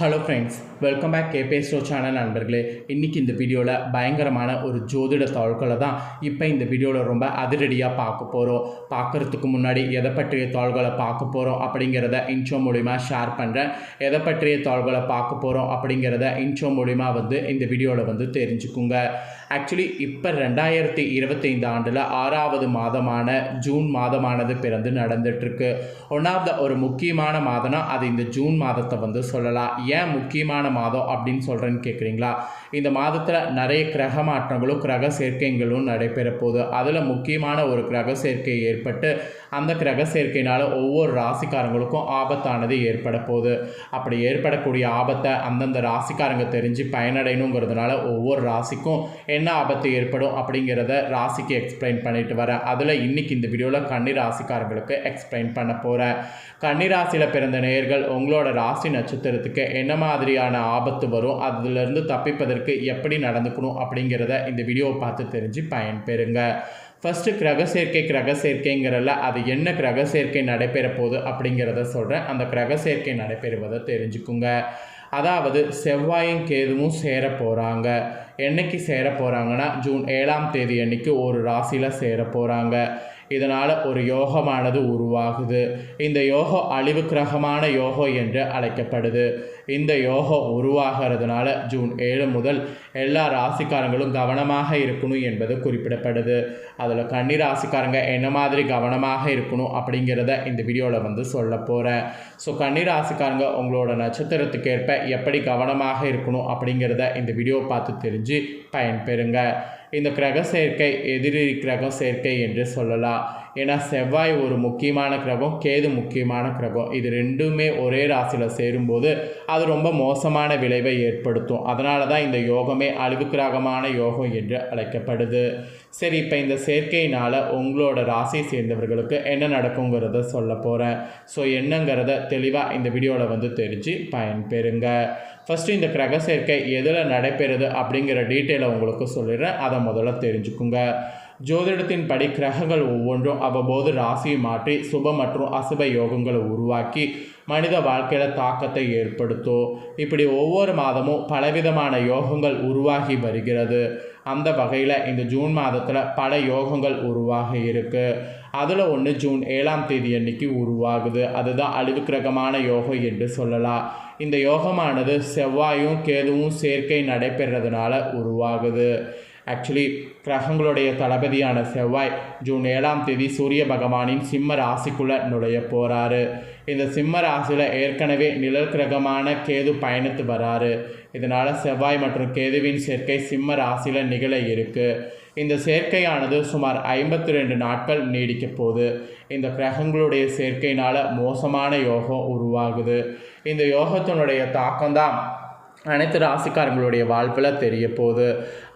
Hello friends welcome back கேபே ஸ்டோ channel நண்பர்களே. இன்றைக்கி இந்த வீடியோவில் பயங்கரமான ஒரு ஜோதிட தாள்களை தான் இப்போ இந்த வீடியோவில் ரொம்ப அதிரடியாக பார்க்க போகிறோம் பார்க்குறதுக்கு முன்னாடி எதை பற்றிய தாள்களை பார்க்க போகிறோம் அப்படிங்கிறத இன்ஷோ மூலிமா ஷேர் பண்ணுறேன் எதை பற்றிய தாள்களை பார்க்க போகிறோம் அப்படிங்கிறத இன்ஷோ மூலிமா வந்து இந்த வீடியோவில் வந்து தெரிஞ்சுக்குங்க. ஆக்சுவலி இப்போ ரெண்டாயிரத்தி இருபத்தைந்து ஆண்டில் ஆறாவது மாதமான ஜூன் மாதமானது பிறந்து நடந்துட்டுருக்கு ஒன் ஆஃப் த ஒரு முக்கியமான மாதம்னா அது இந்த ஜூன் மாதத்தை வந்து சொல்லலாம். ஏன் முக்கியமான மாதம் அப்படின்னு சொல்கிறேன்னு கேட்குறீங்களா இந்த மாதத்தில் நிறைய கிரக மாற்றங்களும் கிரக சேர்க்கைகளும் நடைபெற போகுது அதில் முக்கியமான ஒரு கிரக சேர்க்கை ஏற்பட்டு அந்த கிரக சேர்க்கையினால் ஒவ்வொரு ராசிக்காரங்களுக்கும் ஆபத்தானது ஏற்பட போகுது. அப்படி ஏற்படக்கூடிய ஆபத்தை அந்தந்த ராசிக்காரங்க தெரிஞ்சு பயனடையணுங்கிறதுனால ஒவ்வொரு ராசிக்கும் என்ன ஆபத்து ஏற்படும் அப்படிங்கிறத ராசிக்கு எக்ஸ்பிளைன் பண்ணிட்டு வரேன் அதில் இன்னைக்கு இந்த வீடியோவில் கன்னி ராசிக்காரங்களுக்கு எக்ஸ்பிளைன் பண்ண போகிறேன் கன்னி ராசியில் பிறந்த நேயர்கள் உங்களோட ராசி நட்சத்திரத்துக்கு என்ன மாதிரியான ஆபத்து வரும் அதிலிருந்து தப்பிப்பதற்கு எப்படி நடந்துக்கணும் அப்படிங்கிறத இந்த வீடியோவை பார்த்து தெரிஞ்சு பயன்பெறுங்க. ஃபஸ்ட்டு கிரக சேர்க்கை கிரக சேர்க்கைங்கிறல அது என்ன கிரக சேர்க்கை நடைபெற போகுது அப்படிங்கிறத சொல்கிறேன் அந்த கிரக சேர்க்கை நடைபெறுவதை தெரிஞ்சுக்குங்க. அதாவது செவ்வாயும் கேதுவும் சேர போகிறாங்க என்னைக்கு சேர போகிறாங்கன்னா ஜூன் ஏழாம் தேதி அன்னைக்கு ஒரு ராசியில் சேர போகிறாங்க இதனால் ஒரு யோகமானது உருவாகுது. இந்த யோகம் அழிவு கிரகமான யோகம் என்று அழைக்கப்படுது. இந்த யோகம் உருவாகிறதுனால ஜூன் ஏழு முதல் எல்லா ராசிக்காரங்களும் கவனமாக இருக்கணும் என்பது குறிப்பிடப்படுது. அதில் கன்னி ராசிக்காரங்க என்ன மாதிரி கவனமாக இருக்கணும் அப்படிங்கிறத இந்த வீடியோவில் வந்து சொல்ல போகிறேன் ஸோ கன்னி ராசிக்காரங்க உங்களோட நட்சத்திரத்துக்கேற்ப எப்படி கவனமாக இருக்கணும் அப்படிங்கிறத இந்த வீடியோ பார்த்து தெரிஞ்சு பயன்பெறுங்க. இந்த கிரக சேர்க்கை எதிரி கிரக சேர்க்கை என்று சொல்லலாம். ஏன்னா செவ்வாய் ஒரு முக்கியமான கிரகம் கேது முக்கியமான கிரகம். இது ரெண்டுமே ஒரே ராசியில் சேரும்போது அது ரொம்ப மோசமான விளைவை ஏற்படுத்தும். அதனால தான் இந்த யோகமே அழிவு கிரகமான யோகம் என்று அழைக்கப்படுது. சரி இப்போ இந்த சேர்க்கையினால் உங்களோட ராசியை சேர்ந்தவர்களுக்கு என்ன நடக்குங்கிறத சொல்ல போகிறேன் ஸோ என்னங்கிறத தெளிவாக இந்த வீடியோவில் வந்து தெரிஞ்சு பயன்பெறுங்க. ஃபஸ்ட்டு இந்த கிரக சேர்க்கை எதில் நடைபெறுது அப்படிங்கிற டீட்டெயிலை உங்களுக்கு சொல்லிடுறேன். அதை முதல்ல தெரிஞ்சுக்குங்க. ஜோதிடத்தின் படி கிரகங்கள் ஒவ்வொன்றும் அவ்வப்போது ராசியை மாற்றி சுப மற்றும் அசுப யோகங்களை உருவாக்கி மனித வாழ்க்கையில் தாக்கத்தை ஏற்படுத்தும். இப்படி ஒவ்வொரு மாதமும் பலவிதமான யோகங்கள் உருவாகி வருகிறது. அந்த வகையில் இந்த ஜூன் மாதத்தில் பல யோகங்கள் உருவாக இருக்குது அதில் ஒன்று ஜூன் ஏழாம் தேதி அன்னைக்கு உருவாகுது. அதுதான் அழிவு கிரகமான யோகம் என்று சொல்லலாம். இந்த யோகமானது செவ்வாயும் கேதுவும் சேர்க்கை நடைபெறதுனால உருவாகுது. ஆக்சுவலி கிரகங்களுடைய தளபதியான செவ்வாய் ஜூன் ஏழாம் தேதி சூரிய பகவானின் சிம்ம ராசிக்குள்ளே நுழைய போகிறாரு இந்த சிம்ம ராசியில் ஏற்கனவே நிழல் கிரகமான கேது பயணித்து வராரு. இதனால் செவ்வாய் மற்றும் கேதுவின் சேர்க்கை சிம்ம ராசியில் நிகழ இருக்குது இந்த சேர்க்கையானது சுமார் ஐம்பத்தி ரெண்டு நாட்கள் நீடிக்க போகுது. இந்த கிரகங்களுடைய சேர்க்கையினால் மோசமான யோகம் உருவாகுது. இந்த யோகத்தினுடைய தாக்கம்தான் அனைத்து ராசிக்காரங்களுடைய வாழ்வில் தெரிய போகுது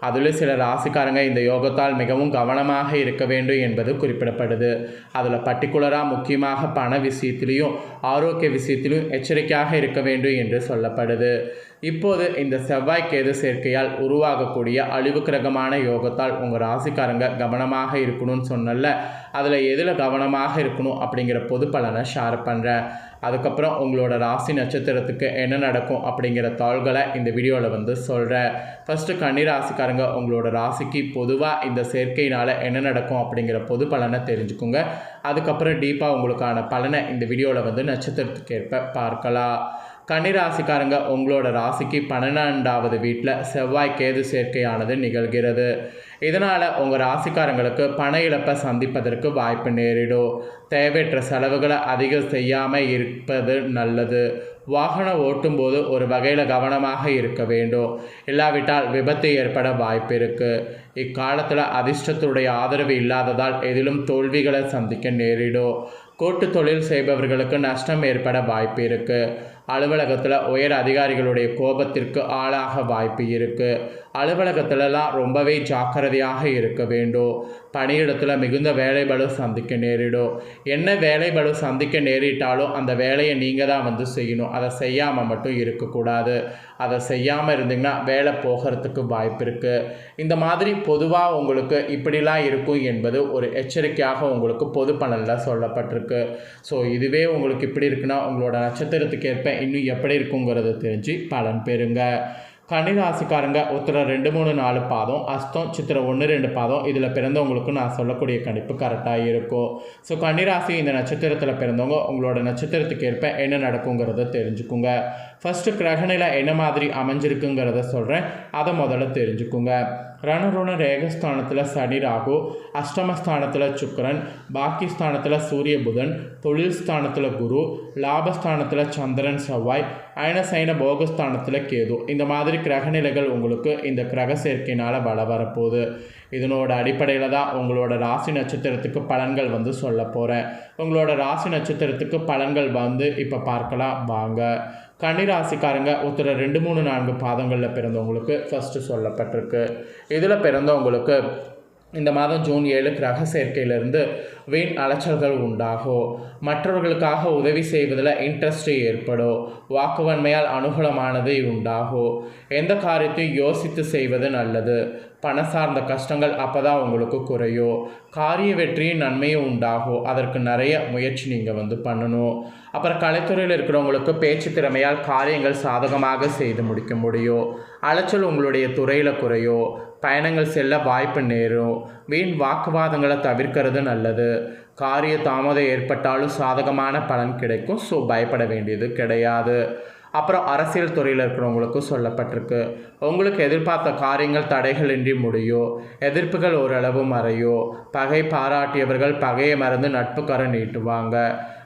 அதில் சில ராசிக்காரங்க இந்த யோகத்தால் மிகவும் கவனமாக இருக்க வேண்டும் என்பது குறிப்பிடப்படுது. அதில் பர்டிகுலராக முக்கியமாக பண விஷயத்திலையும் ஆரோக்கிய விஷயத்திலும் எச்சரிக்கையாக இருக்க வேண்டும் என்று சொல்லப்படுது. இப்போது இந்த செவ்வாய் கேது சேர்க்கையால் உருவாகக்கூடிய அழிவு கிரகமான யோகத்தால் உங்கள் ராசிக்காரங்க கவனமாக இருக்கணும்னு சொன்னல அதில் எதில் கவனமாக இருக்கணும் அப்படிங்கிற பொது பலனை ஷேர் பண்ணுறேன் அதுக்கப்புறம் உங்களோட ராசி நட்சத்திரத்துக்கு என்ன நடக்கும் அப்படிங்கிற தாள்களை இந்த வீடியோவில் வந்து சொல்கிறேன் ஃபஸ்ட்டு கன்னி ராசிக்காரங்க உங்களோட ராசிக்கு பொதுவாக இந்த சேர்க்கையினால் என்ன நடக்கும் அப்படிங்கிற பொது பலனை தெரிஞ்சுக்கோங்க. அதுக்கப்புறம் டீப்பாக உங்களுக்கான பலனை இந்த வீடியோவில் வந்து நட்சத்திரத்துக்கு ஏற்ப பார்க்கலாம். கன்னிராசிக்காரங்க உங்களோட ராசிக்கு பன்னெண்டாவது வீட்டில் செவ்வாய் கேது சேர்க்கையானது நிகழ்கிறது. இதனால் உங்கள் ராசிக்காரங்களுக்கு பண இழப்பை சந்திப்பதற்கு வாய்ப்பு நேரிடும். தேவையற்ற செலவுகளை அதிகம் செய்யாமல் இருப்பது நல்லது. வாகனம் ஓட்டும்போது ஒரு வகையில் கவனமாக இருக்க வேண்டும். இல்லாவிட்டால் விபத்து ஏற்பட வாய்ப்பு இருக்குது இக்காலத்தில் அதிர்ஷ்டத்துடைய ஆதரவு இல்லாததால் எதிலும் தோல்விகளை சந்திக்க நேரிடும். கூட்டு தொழில் செய்பவர்களுக்கு நஷ்டம் ஏற்பட வாய்ப்பு இருக்குது அலுவலகத்தில் உயர் அதிகாரிகளுடைய கோபத்திற்கு ஆளாக வாய்ப்பு இருக்குது அலுவலகத்திலலாம் ரொம்பவே ஜாக்கிரதையாக இருக்க வேண்டும் பணியிடத்தில் மிகுந்த வேலைபளு சந்திக்க நேரிடும் என்ன வேலைபளு சந்திக்க நேரிட்டாலும் அந்த வேலையை நீங்கள் தான் வந்து செய்யணும். அதை செய்யாமல் மட்டும் இருக்கக்கூடாது. அதை செய்யாமல் இருந்தீங்கன்னா வேலை போகிறதுக்கு வாய்ப்பு இருக்குது இந்த மாதிரி பொதுவாக உங்களுக்கு இப்படிலாம் இருக்கும் என்பது ஒரு எச்சரிக்கையாக உங்களுக்கு பொது பலனில் சொல்லப்பட்டிருக்கு. ஸோ இதுவே உங்களுக்கு இப்படி இருக்குன்னா உங்களோட நட்சத்திரத்துக்கு ஏற்ப இன்னும் எப்படி இருக்குங்கிறத தெரிஞ்சு பலன் பெறுங்க. கன்னிராசிக்காரங்க உத்திரம் ரெண்டு மூணு நாலு பாதம் அஸ்தம் சித்திரம் ஒன்று ரெண்டு பாதம் இதில் பிறந்தவங்களுக்கு நான் சொல்லக்கூடிய கணிப்பு கரெக்டாக இருக்கும் ஸோ கன்னிராசி இந்த நட்சத்திரத்தில் பிறந்தவங்க உங்களோட நட்சத்திரத்துக்கு ஏற்ப என்ன நடக்குங்கிறத தெரிஞ்சுக்குங்க. ஃபஸ்ட்டு கிரகணில என்ன மாதிரி அமைஞ்சிருக்குங்கிறத சொல்கிறேன் அதை முதல்ல தெரிஞ்சுக்குங்க. ரணருண ரேகஸ்தானத்தில் சனி ராகு அஷ்டமஸ்தானத்தில் சுக்கரன் பாக்கி ஸ்தானத்தில் சூரிய புதன் தொழில் ஸ்தானத்தில் குரு லாபஸ்தானத்தில் சந்திரன் செவ்வாய் அயனசைன போகஸ்தானத்தில் கேது. இந்த மாதிரி கிரகநிலைகள் உங்களுக்கு இந்த கிரக சேர்க்கையினால் வள வரப்போகுது. இதனோட அடிப்படையில் தான் உங்களோட ராசி நட்சத்திரத்துக்கு பலன்கள் வந்து சொல்ல போகிறேன் உங்களோட ராசி நட்சத்திரத்துக்கு பலன்கள் வந்து இப்போ பார்க்கலாம். வாங்க. கன்னிராசிக்காரங்க ஒருத்தர் ரெண்டு மூணு நான்கு பாதங்களில் பிறந்தவங்களுக்கு ஃபஸ்ட்டு சொல்லப்பட்டிருக்கு. இதில் பிறந்தவங்களுக்கு இந்த மாதம் ஜூன் ஏழு கிரக சேர்க்கையிலிருந்து வீண் அலைச்சல்கள் உண்டாகும் மற்றவர்களுக்காக உதவி செய்வதில் இன்ட்ரெஸ்ட் ஏற்படும் வாக்குவன்மையால் அனுகூலமானது உண்டாகும் எந்த காரியத்தையும் யோசித்து செய்வது நல்லது. பண சார்ந்த கஷ்டங்கள் அப்போ தான் உங்களுக்கு குறையும் காரிய வெற்றியும் நன்மையும் உண்டாகும் அதற்கு நிறைய முயற்சி நீங்கள் வந்து பண்ணணும். அப்புறம் கலைத்துறையில் இருக்கிறவங்களுக்கு பேச்சு திறமையால் காரியங்கள் சாதகமாக செய்து முடிக்க முடியும். அலைச்சல் உங்களுடைய துறையில் குறையும் பயணங்கள் செல்ல வாய்ப்பு நேரும். வீண் வாக்குவாதங்களை தவிர்க்கிறது நல்லது. காரிய தாமதம் ஏற்பட்டாலும் சாதகமான பலன் கிடைக்கும். ஸோ பயப்பட வேண்டியது கிடையாது. அப்புறம் அரசியல் துறையில் இருக்கிறவங்களுக்கும் சொல்லப்பட்டிருக்கு. உங்களுக்கு எதிர்பார்த்த காரியங்கள் தடைகளின்றி முடியும் எதிர்ப்புகள் ஓரளவு மறையோ பகை பாராட்டியவர்கள் பகையை மறந்து நட்புக்கரை நீட்டுவாங்க.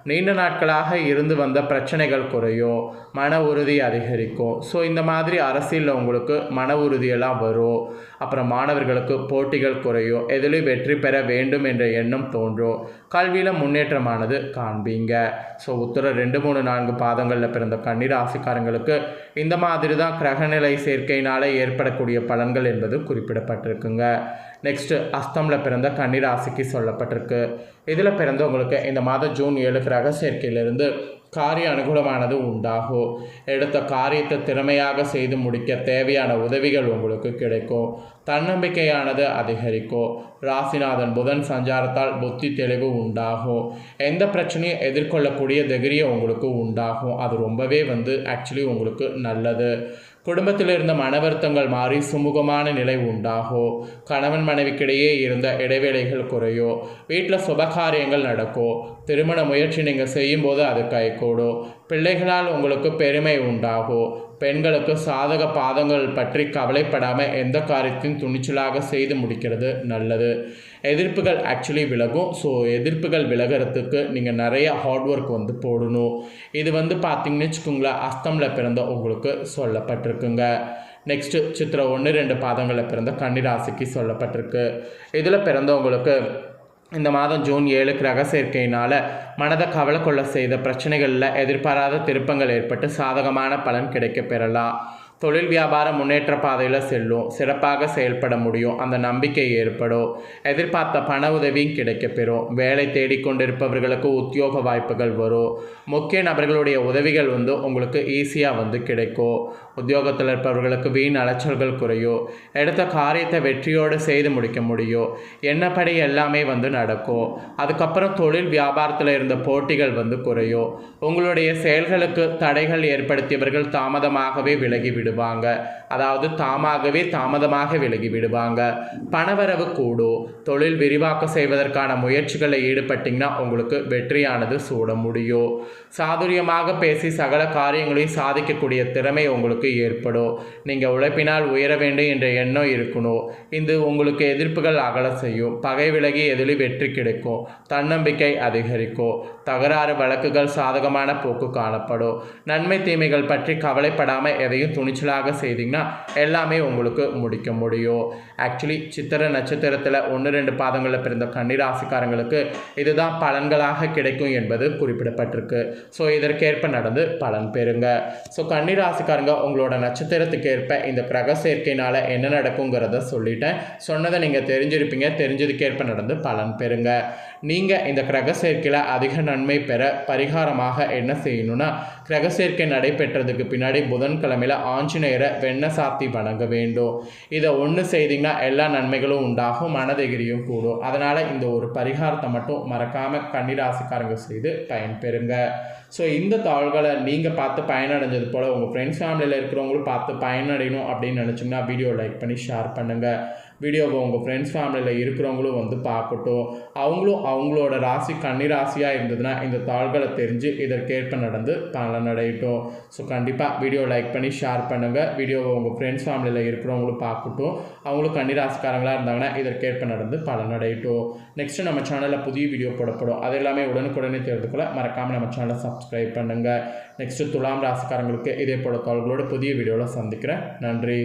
நீண்ட நாட்களாக இருந்து வந்த பிரச்சனைகள் குறையும் மன உறுதி அதிகரிக்கும். ஸோ இந்த மாதிரி அரசியலில் உங்களுக்கு மன உறுதியெல்லாம் வரும். அப்புறம் மாணவர்களுக்கு போட்டிகள் குறையும். எதிலும் வெற்றி பெற வேண்டும் என்ற எண்ணம் தோன்றும். கல்வியில் முன்னேற்றமானது காண்பீங்க. ஸோ உத்தர ரெண்டு மூணு நான்கு பாதங்களில் பிறந்த கண்ணீர் ஆசைக்காரங்களுக்கு இந்த மாதிரி தான் கிரகநிலை சேர்க்கையினால் ஏற்படக்கூடிய பலன்கள் என்பது குறிப்பிடப்பட்டிருக்குங்க. நெக்ஸ்ட்டு அஸ்தமில் பிறந்த கன்னிராசிக்கு சொல்லப்பட்டிருக்கு. இதில் பிறந்தவங்களுக்கு இந்த மாதம் ஜூன் ஏழு கிரக சேர்க்கையிலிருந்து காரிய அனுகூலமானது உண்டாகும் எடுத்த காரியத்தை திறமையாக செய்து முடிக்க தேவையான உதவிகள் உங்களுக்கு கிடைக்கும் தன்னம்பிக்கையானது அதிகரிக்கும் ராசிநாதன் புதன் சஞ்சாரத்தால் புத்தி தெளிவு உண்டாகும் எந்த பிரச்சனையும் எதிர்கொள்ளக்கூடிய தைரியம் உங்களுக்கு உண்டாகும். அது ரொம்பவே வந்து ஆக்சுவலி உங்களுக்கு நல்லது. குடும்பத்தில் இருந்த மன வருத்தங்கள் மாறி சுமூகமான நிலை உண்டாகும் கணவன் மனைவிக்கிடையே இருந்த இடைவேளைகள் குறையோ வீட்டில் சுபகாரியங்கள் நடக்கோ திருமண முயற்சி நீங்கள் செய்யும்போது அது கைகூடோ பிள்ளைகளால் உங்களுக்கு பெருமை உண்டாகும் பெண்களுக்கு சாதக பாதங்கள் பற்றி கவலைப்படாமல் எந்த காரியத்தையும் துணிச்சலாக செய்து முடிக்கிறது நல்லது. எதிர்ப்புகள் ஆக்சுவலி விலகும். ஸோ எதிர்ப்புகள் விலகிறதுக்கு நீங்கள் நிறைய ஹார்ட் ஒர்க் வந்து போடணும். இது வந்து பார்த்தீங்கன்னு வச்சுக்கோங்களேன் அஸ்தமில் பிறந்த உங்களுக்கு சொல்லப்பட்டிருக்குங்க. நெக்ஸ்ட்டு சித்திரை ஒன்று ரெண்டு பாதங்களில் பிறந்த கன்னிராசிக்கு சொல்லப்பட்டிருக்கு. இதில் பிறந்தவங்களுக்கு இந்த மாதம் ஜூன் ஏழு கிரக சேர்க்கையினால் மனதை கவலை கொள்ள செய்த பிரச்சனைகளில் எதிர்பாராத திருப்பங்கள் ஏற்பட்டு சாதகமான பலன் கிடைக்க பெறலாம். தொழில் வியாபார முன்னேற்ற பாதையில் செல்லும் சிறப்பாக செயல்பட முடியும் அந்த நம்பிக்கை ஏற்படும். எதிர்பார்த்த பண உதவியும் கிடைக்கப்பெறும் வேலை தேடிக்கொண்டிருப்பவர்களுக்கு உத்தியோக வாய்ப்புகள் வரும். முக்கிய நபர்களுடைய உதவிகள் வந்து உங்களுக்கு ஈஸியாக வந்து கிடைக்கும். உத்தியோகத்தில் இருப்பவர்களுக்கு வீண் அலைச்சல்கள் குறையும் எடுத்த காரியத்தை வெற்றியோடு செய்து முடிக்க முடியும் என்னப்படி எல்லாமே வந்து நடக்கும் அதுக்கப்புறம் தொழில் வியாபாரத்தில் இருந்த போட்டிகள் வந்து குறையும் உங்களுடைய செயல்களுக்கு தடைகள் ஏற்படுத்தியவர்கள் தாமதமாகவே விலகி விடுவாங்க. அதாவது தாமாகவே தாமதமாக விலகி விடுவாங்க. பணவரவு கூடும் தொழில் விரிவாக்கம் செய்வதற்கான முயற்சிகளில் ஈடுபட்டிங்கன்னா உங்களுக்கு வெற்றியானது சூட முடியும் சாதுரியமாக பேசி சகல காரியங்களையும் சாதிக்கக்கூடிய திறமை உங்களுக்கு ஏற்படும் நீங்கள் உழைப்பினால் உயர வேண்டும் என்ற எண்ணம் இருக்கணும் இது உங்களுக்கு எதிர்ப்புகள் அகல செய்யும். பகை விலகி எதிலும் வெற்றி கிடைக்கும் தன்னம்பிக்கை அதிகரிக்கும் தகராறு வழக்குகள் சாதகமான போக்கு காணப்படும் நன்மை தீமைகள் பற்றி கவலைப்படாமல் எதையும் துணிச்சலாக செய்தீங்கன்னா எல்லாமே உங்களுக்கு முடிக்க முடியும் ஆக்சுவலி சித்திர நட்சத்திரத்தில் ஒன்று ரெண்டு பாதங்களில் பிறந்த கன்னிராசிக்காரங்களுக்கு இதுதான் பலன்களாக கிடைக்கும் என்பது குறிப்பிடப்பட்டிருக்கு. ஸோ இதற்கேற்ப நடந்து பலன் பெறுங்க. ஸோ கன்னிராசிக்காரங்க உங்களோட நட்சத்திரத்துக்கு ஏற்ப இந்த கிரக சேர்க்கையினால் என்ன நடக்குங்கிறத சொல்லிட்டேன். சொன்னதை நீங்கள் தெரிஞ்சிருப்பீங்க. தெரிஞ்சதுக்கேற்ப நடந்து பலன் பெறுங்க. நீங்கள் இந்த கிரக சேர்க்கையில் அதிக நன்மை பெற பரிகாரமாக என்ன செய்யணும்னா கிரக சேர்க்கை நடைபெற்றதுக்கு பின்னாடி புதன்கிழமையில் ஆஞ்சநேயரை வெண்ண சாத்தி வணங்க வேண்டும். இதை ஒன்று செய்தீங்கன்னா எல்லா நன்மைகளும் உண்டாகும் மனதைகிரியும் கூடும். அதனால் இந்த ஒரு பரிகாரத்தை மட்டும் மறக்காமல் கன்னிராசிக்காரங்க செய்து பயன்பெறுங்க. ஸோ இந்த தாள்களை நீங்கள் பார்த்து பயனடைஞ்சது போல் உங்கள் ஃப்ரெண்ட்ஸ் ஃபேமிலியில் இருக்கிறவங்களும் பார்த்து பயனடையணும் அப்படின்னு நினச்சிங்கன்னா வீடியோ லைக் பண்ணி ஷேர் பண்ணுங்கள் வீடியோவை உங்கள் ஃப்ரெண்ட்ஸ் ஃபேமிலியில் இருக்கிறவங்களும் வந்து பார்க்கட்டும். அவங்களும் அவங்களோட ராசி கன்னி ராசியாக இருந்ததுன்னா இந்த தாள்களை தெரிஞ்சு இதற்கேற்ப நடந்து பலனடையட்டும். ஸோ கண்டிப்பாக வீடியோ லைக் பண்ணி ஷேர் பண்ணுங்கள் வீடியோவை உங்கள் ஃப்ரெண்ட்ஸ் ஃபேமிலியில் இருக்கிறவங்களும் பார்க்கட்டும். அவங்களும் கன்னி ராசிக்காரங்களாக இருந்தாங்கன்னா இதற்கேற்ப நடந்து பலனடையட்டும். நெக்ஸ்ட்டு நம்ம சேனலில் புதிய வீடியோ போடப்படும். அது எல்லாமே உடனுக்குடனே தெரிஞ்சுக்கொள்ள மறக்காமல் நம்ம சேனலை சப்ஸ்கிரைப் பண்ணுங்கள் நெக்ஸ்ட்டு துலாம் ராசிக்காரங்களுக்கு இதே போல தாள்களோட புதிய வீடியோவில் சந்திக்கிறேன். நன்றி.